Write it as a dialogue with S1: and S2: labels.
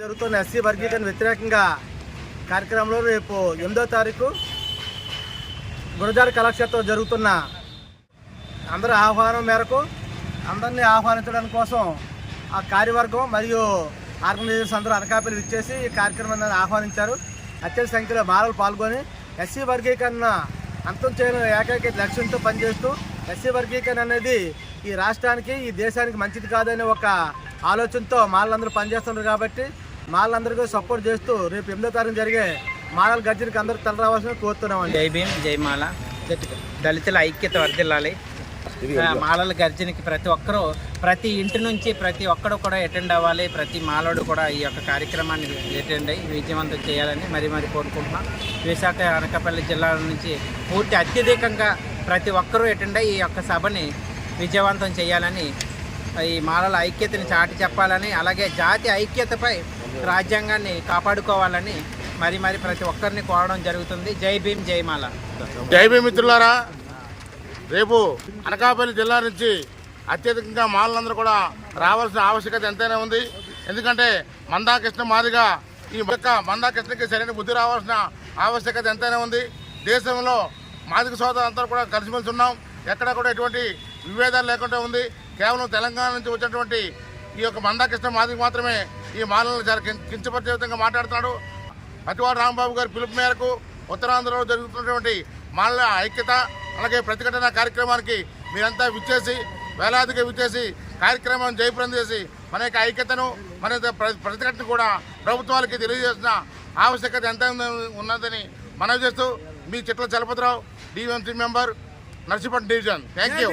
S1: జరుగుతున్న ఎస్సీ వర్గీకరణ వ్యతిరేకంగా కార్యక్రమంలో రేపు ఎనిమిదో తారీఖు గురజాడ కళాక్షేత్రం జరుగుతున్న అందరి ఆహ్వానం మేరకు అందరినీ ఆహ్వానించడం కోసం ఆ కార్యవర్గం మరియు ఆర్గనైజర్స్ అందరూ అనకాపల్లి ఇచ్చేసి ఈ కార్యక్రమాన్ని ఆహ్వానించారు. అత్యధిక సంఖ్యలో మాలలు పాల్గొని ఎస్సీ వర్గీకరణ అంతం చేయడం ఏకైక లక్ష్యంతో పనిచేస్తూ ఎస్సీ వర్గీకరణ అనేది ఈ రాష్ట్రానికి ఈ దేశానికి మంచిది కాదనే ఒక ఆలోచనతో మాలందరూ పనిచేస్తున్నారు కాబట్టి మాలందరికీ సపోర్ట్ చేస్తూ రేపు ఎనిమిదో తారీఖు జరిగే మాలల గర్జనకి అందరూ తల రావాల్సిన కోరుతున్నామండి.
S2: జై భీమ్ జై మాల. దళితుల ఐక్యత వర్దిల్లాలి మాలల గర్జనకి ప్రతి ఒక్కరూ ప్రతి ఇంటి నుంచి ప్రతి ఒక్కడు కూడా అటెండ్ అవ్వాలి. ప్రతి మాలోడు కూడా ఈ యొక్క కార్యక్రమాన్ని అటెండ్ అయ్యి విజయవంతం చేయాలని మరి మరి కోరుకుంటున్నాం. విశాఖ అనకాపల్లి జిల్లాల నుంచి పూర్తి అత్యధికంగా ప్రతి ఒక్కరూ అటెండ్ అయ్యి ఈ యొక్క సభని విజయవంతం చేయాలని ఈ మాలల ఐక్యతని చాటి చెప్పాలని అలాగే జాతి ఐక్యతపై రాజ్యాంగాన్ని కాపాడుకోవాలని మరి మరి ప్రతి ఒక్కరిని కోరడం జరుగుతుంది. జై భీమ్ జై మాల.
S3: జై భీమ్ మిత్రులారా. రేపు అనకాపల్లి జిల్లా నుంచి అత్యధికంగా మాలందరూ కూడా రావాల్సిన ఆవశ్యకత ఎంతైనా ఉంది. ఎందుకంటే మందాకృష్ణ మాదిగా ఈ యొక్క మందాకృష్ణకి సరైన బుద్ధి రావాల్సిన ఆవశ్యకత ఎంతైనా ఉంది. దేశంలో మాదిక సోదరులంతా కూడా కలిసిమెలిసి ఉన్నాం. ఎక్కడ కూడా ఎటువంటి విభేదాలు లేకుండా ఉంది. కేవలం తెలంగాణ నుంచి వచ్చినటువంటి ఈ యొక్క మందాకృష్ణ మాదిక మాత్రమే ఈ మాలను చాలా కించపరిచే విధంగా మాట్లాడుతున్నాడు. అతివాడు రాంబాబు గారి పిలుపు మేరకు ఉత్తరాంధ్రలో జరుగుతున్నటువంటి మాల ఐక్యత అలాగే ప్రతిఘటన కార్యక్రమానికి మీరంతా విచ్చేసి వేలాదిగా విచ్చేసి కార్యక్రమం జయప్రం చేసి మన యొక్క ఐక్యతను మన ప్రతిఘటన కూడా ప్రభుత్వాలకి తెలియజేసిన ఆవశ్యకత ఎంత ఉన్నదని మనవి చేస్తూ మీ Chitla Chalapathi Rao DMC member Narsipatnam division thank you